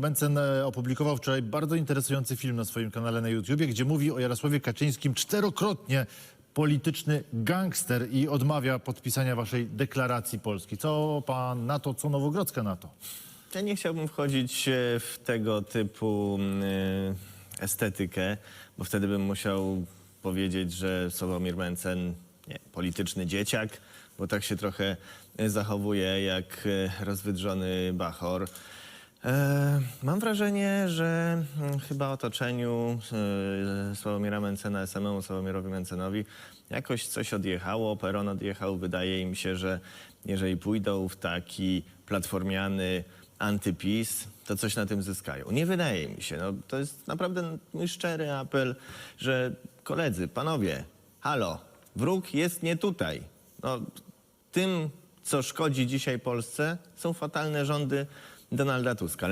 Mencen e, opublikował wczoraj bardzo interesujący film na swoim kanale na YouTubie, gdzie mówi o Jarosławie Kaczyńskim czterokrotnie polityczny gangster i odmawia podpisania waszej deklaracji Polski. Co pan na to, co Nowogrodzka na to? Ja nie chciałbym wchodzić e, w tego typu e, estetykę, bo wtedy bym musiał powiedzieć, że Sławomir Mencen nie, polityczny dzieciak, bo tak się trochę zachowuje jak rozwydrzony bachor. E, mam wrażenie, że mm, chyba otoczeniu e, Sławomira Mencena, samemu Sławomirowi Mencenowi jakoś coś odjechało, peron odjechał. Wydaje im się, że jeżeli pójdą w taki platformiany antypis, to coś na tym zyskają. Nie wydaje mi się. No, to jest naprawdę mój szczery apel, że koledzy, panowie, halo, wróg jest nie tutaj. No, tym, co szkodzi dzisiaj Polsce, są fatalne rządy Donalda Tuska.